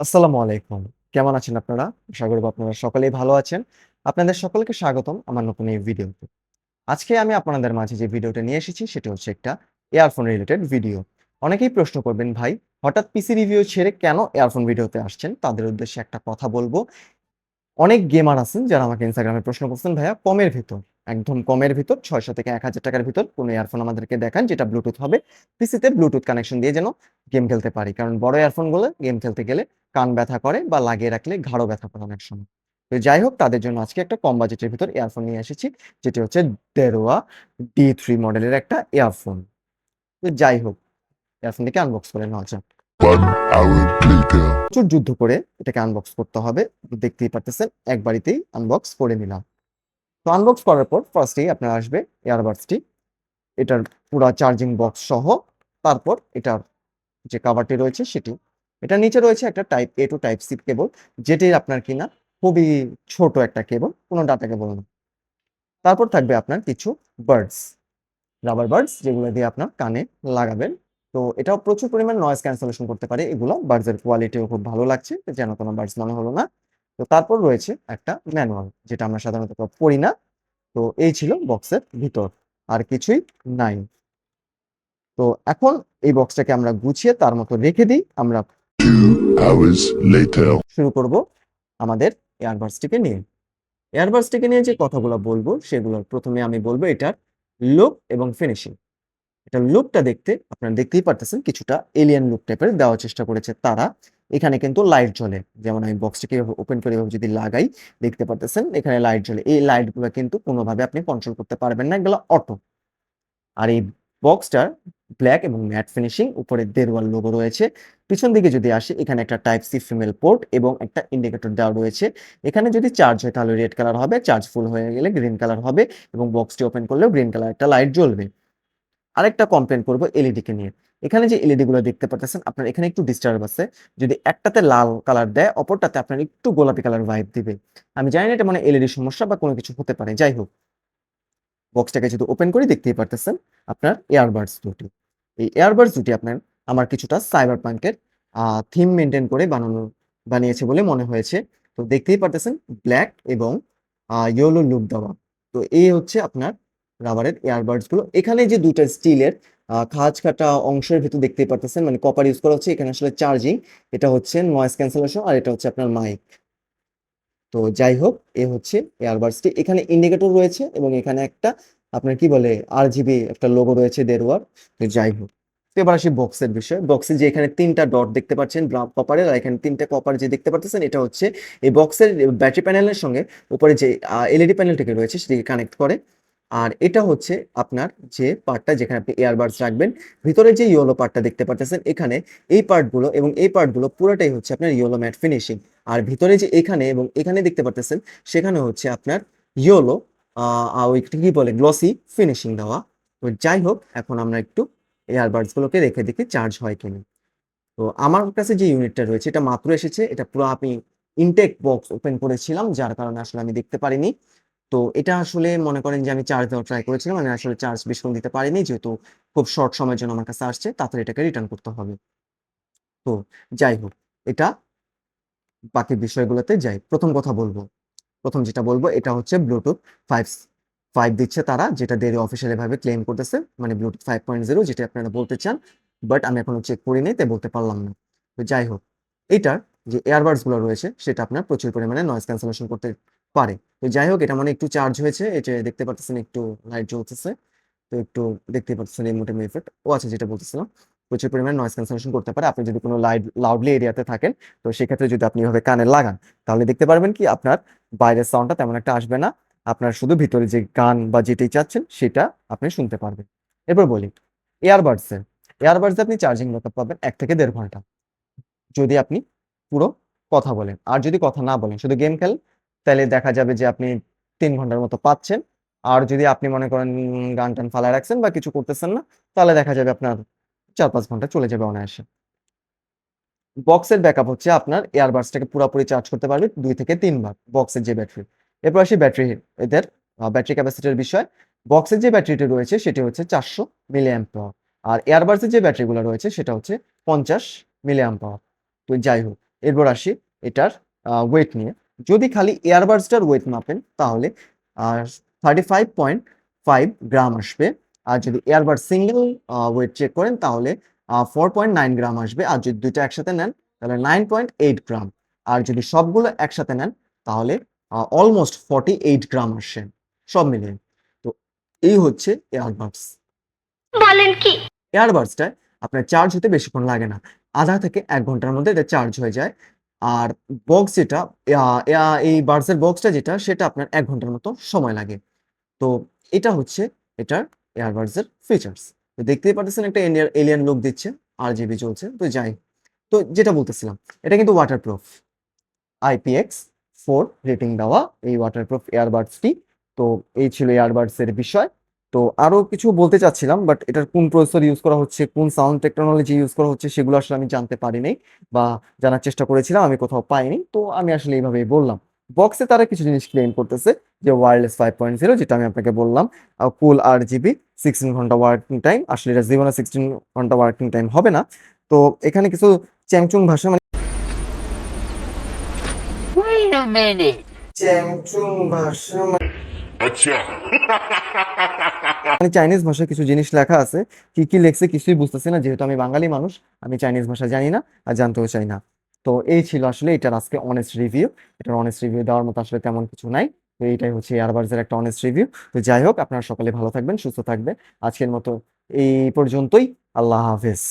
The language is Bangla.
আসসালামু আলাইকুম। কেমন আছেন আপনারা? আশা করব আপনারা সকলেই ভালো আছেন। আপনাদের সকলকে স্বাগতম আমার নতুন এই ভিডিওতে। আজকে আমি আপনাদের মাঝে যে ভিডিওটা নিয়ে এসেছি সেটি হচ্ছে একটা ইয়ারফোন রিলেটেড ভিডিও। অনেকেই প্রশ্ন করবেন ভাই হঠাৎ পিসি রিভিউ ছেড়ে কেন ইয়ারফোন ভিডিওতে আসছেন? তাদের উদ্দেশ্যে একটা কথা বলব। অনেক গেমার আছেন যারা আমাকে ইনস্টাগ্রামে প্রশ্ন করছেন ভাইয়া কমের ভিতর, একদম কমের ভিতর ৬০০ থেকে এক হাজার টাকার ভিতর কোন ইয়ারফোন আমাদেরকে দেখান যেটা ব্লুটুথ হবে। পিসিতে ব্লুটুথ কানেকশন দিয়ে যেন গেম খেলতে পারি। কারণ বড় ইয়ারফোনগুলো গেম খেলতে গেলে কান ব্যথা করে বা লাগিয়ে রাখলে ঘাড়ও ব্যথা করে অনেক সময়। তো যাই হোক তাদের জন্য আজকে একটা কম বাজেটের ভিতর ইয়ারফোন নিয়ে এসেছি। যেটি হচ্ছে দেরোয়া ডি থ্রি মডেলের একটা ইয়ারফোন। তো যাই হোক ইয়ারফোনটিকে আনবক্স করে নেওয়া যাক। প্রচুর যুদ্ধ করে এটাকে আনবক্স করতে হবে। দেখতেই পারতেছেন এক বাড়িতেই আনবক্স করে নিলাম। তো আনবক্স করার পর ফার্স্টেই আপনার আসবে ইয়ারবাডসটি। এটার পুরা চার্জিং বক্স সহ তারপর এটার যে কভারটি রয়েছে সেটি। এটার নিচে রয়েছে একটা type A two type C cable যেটি আপনার কিনা খুবই ছোট একটা কেবল, কোনো ডাটা কেবল না। তারপর থাকবে আপনার কিছু বার্ডস রাবার বার্ডস যেগুলো দিয়ে আপনার কানে লাগাবেন। তো এটাও প্রচুর পরিমাণ নয়েজ ক্যান্সেলেশন করতে পারে এগুলো। বার্ডসের কোয়ালিটিও খুব ভালো লাগছে। যেন কোনো বার্ডস মনে হলো না। তো তারপর রয়েছে একটা ম্যানুয়াল যেটা আমরা সাধারণত পড়ি না। তো এই ছিল বক্সের ভিতর। আর কিছুই নাই। তো এখন এই বক্সটাকে আমরা গুছিয়ে তার মতো রেখে দিই। আমরা. শুরু করব আমাদের এয়ারবাডসটিকে নিয়ে। এয়ারবাডসটিকে নিয়ে যে কথাগুলো বলব সেগুলোর প্রথমে আমি বলব এটার লুক এবং ফিনিশিং। এটার লুকটা দেখতে আপনারা দেখতেই পারতেছেন কিছুটা এলিয়ান লুক টাইপের দেওয়ার চেষ্টা করেছে তারা। এখানে কিন্তু লাইট জ্বলে। যেমন আমি বক্সটাকে ওপেন করে এভাবে যদি লাগাই দেখতে পারতেছেন এখানে লাইট জ্বলে। এই লাইটগুলো কিন্তু কোনোভাবে আপনি কন্ট্রোল করতে পারবেন না। এগুলো অটো। আর এই বক্সটার ব্ল্যাক এবং ম্যাট ফিনিশিং উপরে দেরওয়াল লোগো রয়েছে। পিছন দিকে যদি আসি এখানে একটা টাইপ সি ফিমেল পোর্ট এবং একটা ইন্ডিকেটর দেওয়া রয়েছে। এখানে যদি চার্জ হয় তাহলে রেড কালার হবে, চার্জ ফুল হয়ে গেলে গ্রিন কালার হবে এবং বক্সটি ওপেন করলেও গ্রিন কালার একটা লাইট জ্বলবে। আরেকটা কমপ্লেন করব এলইডি কে নিয়ে। এখানে যে এলইডি গুলো দেখতে পারতেছেন, আপনার এখানে একটু ডিস্টার্ব আছে। যদি একটাতে লাল কালার দেয়, অপরটাতে আপনার একটু গোলাপি কালার ভাইব দিবে। আমি জানি না এটা মানে এলইডি সমস্যা বা কোনো কিছু হতে পারে। যাই হোক। বক্সটাকে যদি ওপেন করি, দেখতেই পারতেছেন আপনার এয়ারবাডস দুটি। এই এয়ারবাডস দুটি আপনার আমার কিছুটা সাইবারপাঙ্কের আ থিম মেইনটেইন করে বানানো, বানিয়েছে বলে মনে হয়েছে। তো দেখতেই পারতেছেন ব্ল্যাক এবং ইয়েলো লুক দেওয়া। তো এই হচ্ছে আপনার রাবারের এয়ারবাডসগুলো। এখানে যে ২ টা স্টিলের খাঁজ কাটা অংশের ভেতর দেখতেই পারতেছেন মানে কপার ইউজ করা হচ্ছে। এখানে আসলে চার্জিং, এটা হচ্ছে নয়েজ ক্যান্সেলেশন আর এটা হচ্ছে আপনার মাইক। তো যাই হোক এ হচ্ছে এয়ারবাডসটি। এখানে ইন্ডিকেটর রয়েছে এবং এখানে একটা আপনার কি বলে আর জিবি একটা লোগো রয়েছে দেরওয়ার। তো যাই হোক। এবার আসি বক্সের বিষয়ে। বক্সে যে এখানে তিনটা ডট দেখতে পাচ্ছেন ব্রাউন কপারের আর এখানে তিনটা কপার যে দেখতে পারতেছেন এটা হচ্ছে এই বক্সের ব্যাটারি প্যানেলের সঙ্গে উপরে যে এলইডি প্যানেলটিকে রয়েছে সেটিকে কানেক্ট করে। আর এটা হচ্ছে আপনার যে পার্টটা যেখানে আপনি এয়ারবাডস রাখবেন। ভিতরে যে ইয়েলো পার্টটা দেখতে পারতেছেন, এখানে এই পার্টগুলো এবং এই পার্টগুলো পুরোটাই হচ্ছে আপনার ইয়েলো ম্যাট ফিনিশিং। আর ভিতরে যে এখানে এবং এখানে দেখতে পারতেছেন, সেখানে হচ্ছে আপনার ইয়েলো ওইটা কি বলে গ্লসি ফিনিশিং দেওয়া। তো যাই হোক, এখন আমরা একটু এয়ারবাডস গুলোকে রেখে দেখি চার্জ হয় কিনা। তো আমার কাছে যে ইউনিটটা রয়েছে, এটা মাত্র এসেছে। এটা পুরো আমি ইনটেক বক্স ওপেন করেছিলাম, যার কারণে আসলে আমি দেখতে পারিনি। তো এটা আসলে মনে করেন যে আমি চার্জ দেওয়ার ট্রাই করেছিলাম। আমি আসলে চার্জ বেশিক্ষণ দিতে পারিনি, যেহেতু খুব শর্ট সময়ের জন্য আমার কাছে আসছে। তাড়াতাড়ি এটাকে রিটার্ন করতে হবে। তো যাই হোক, এটা বাকি বিষয়গুলোতে যাই। প্রথম কথা বলব প্রথম যেটা বলব, এটা হচ্ছে ব্লুটুথ 5 5 দিচ্ছে তারা, যেটা দেরি অফিসিয়াল এভাবে ক্লেইম করতেছে। মানে ব্লুটুথ 5.0 যেটা আপনারা বলতে চান। বাট আমি এখনও চেক করি নাই তাই বলতে পারলাম না। তো যাই হোক। এইটার যে এয়ারবাডসগুলো রয়েছে, সেটা আপনার প্রচুর পরিমাণে নয়েজ ক্যান্সেলেশন করতে পারে। তো যাই হোক, এটা মানে একটু চার্জ হয়েছে। এই যে দেখতে পারতেছেন একটু লাইট জ্বলতেছে। তো একটু দেখতেই পারতেছেন রিমোটের ইফেক্ট। ও আচ্ছা যেটা বলতেছিলাম। প্রচুর পরিমাণে নয়েজ ক্যান্সেলেশন করতে পারে। আপনি যদি কোনো লাইড লাউডলি এরিয়াতে থাকেন, তো সেক্ষেত্রে যদি আপনি এভাবে কানে লাগান, তাহলে দেখতে পারবেন কি, আপনার বাইরের সাউন্ডটা তেমন একটা আসবে না। আপনার শুধু ভিতরে যে গান বা যেটাই চাচ্ছেন, সেটা আপনি শুনতে পারবেন। এরপর বলি এয়ারবাডস। এয়ারবাডস আপনি চার্জিং ব্যাকআপ পাবেন এক থেকে দেড় ঘণ্টা। যদি আপনি পুরো কথা বলেন। আর যদি কথা না বলেন, শুধু গেম খেলেন তাইলে দেখা যাবে যে আপনি তিন ঘণ্টার মতো পাচ্ছেন। আর যদি আপনি মনে করেন গান-টান ফালায় রাখছেন বা কিছু করতেছেন না, তাহলে দেখা যাবে আপনার ৪-৫ ঘণ্টা চলে যাবে অনায়াসে। বক্সের ব্যাকআপ হচ্ছে আপনার এয়ারবাডসটাকে পুরোপুরি চার্জ করতে পারবে দুই থেকে ৩ বার বক্সের যে ব্যাটারি। এরপর আসি ব্যাটারি এদের ব্যাটারি ক্যাপাসিটির বিষয়। বক্সের যে ব্যাটারিটি রয়েছে সেটি হচ্ছে ৪০০ মিলিঅ্যাম্প পাওয়ার। আর এয়ারবাডস এর যে ব্যাটারিগুলো রয়েছে সেটা হচ্ছে ৫০ মিলিঅ্যাম্প পাওয়ার। যাই হোক, এরপর আসি এটার ওয়েট নিয়ে যদি খালি এয়ারবাডসটার ওয়েট মাপেন তাহলে thirty five point five gram আসবে। আর যদি এয়ারবাড সিঙ্গেল ওয়েট চেক করেন তাহলে ফোর পয়েন্ট নাইন গ্রাম আসবে। আর যদি দুইটা একসাথে নেন তাহলে নাইন পয়েন্ট এইট গ্রাম। আর যদি সবগুলো একসাথে নেন তাহলে অলমোস্ট ফর্টি এইট গ্রাম আসে। সব মিলিয়ে। তো এই হচ্ছে এয়ারবাডস বলেন কি? এয়ারবাডসটায় আপনার চার্জ হতে বেশিক্ষণ লাগে না। আধা থেকে এক ঘণ্টার মধ্যে এটা চার্জ হয়ে যায়। আর বক্স যেটা এই বার্সের বক্সটা যেটা, সেটা আপনার এক ঘণ্টার মতো সময় লাগে। তো এটা হচ্ছে এটার এয়ারবাডসের ফিচার্স তো দেখতেই পাচ্ছেন একটা এলিয়ান লুক দিচ্ছে আর জিবি চলছে। তো যাই, তো যেটা বলতেছিলাম, এটা কিন্তু ওয়াটারপ্রুফ আইপিএক্স ফোর রেটিং দেওয়া এই ওয়াটারপ্রুফ এয়ারবাডসটি তো এই ছিল এর বিষয়। তো আরও কিছু বলতে চাচ্ছিলাম বাট এটার কোন প্রসেসর ইউজ করা হচ্ছে কোন সাউন্ড টেকনোলজি ইউজ করা হচ্ছে সেগুলো আসলে আমি জানতে পারিনি বা জানার চেষ্টা করেছিলাম আমি কোথাও পাইনি তো আমি আসলে এইভাবেই বললাম বক্সে তারা কিছু জিনিস ক্লেম করতেছে যে ওয়্যারলেস ফাইভ পয়েন্ট জিরো যেটা আমি আপনাকে বললাম কুল আর জিবি সিক্সটিন ঘণ্টা ওয়ার্কিং টাইম আসলে এটা জীবনে সিক্সটিন ঘণ্টা ওয়ার্কিং টাইম হবে না তো এখানে কিছু চ্যাংচুং ভাষা মানে. চ্যাংচুং ভাষা মানে চাইনিজ ভাষায় কিছু জিনিস লেখা আছে। কি কি লেখছে কিছুই বুঝতেছি না, যেহেতু আমি বাঙালি মানুষ, আমি চাইনিজ ভাষা জানি না আর জানতেও চাই না। তো এই ছিল আসলে এটার আজকে অনেস্ট রিভিউ এটার অনেস্ট রিভিউ দেওয়ার মতো আসলে তেমন কিছু নাই। তো এইটাই হচ্ছে এয়ারবাডসের একটা অনেস্ট রিভিউ তো যাই হোক, আপনারা সকালে ভালো থাকবেন, সুস্থ থাকবেন। আজকের মতো এই পর্যন্তই। আল্লাহ হাফেজ।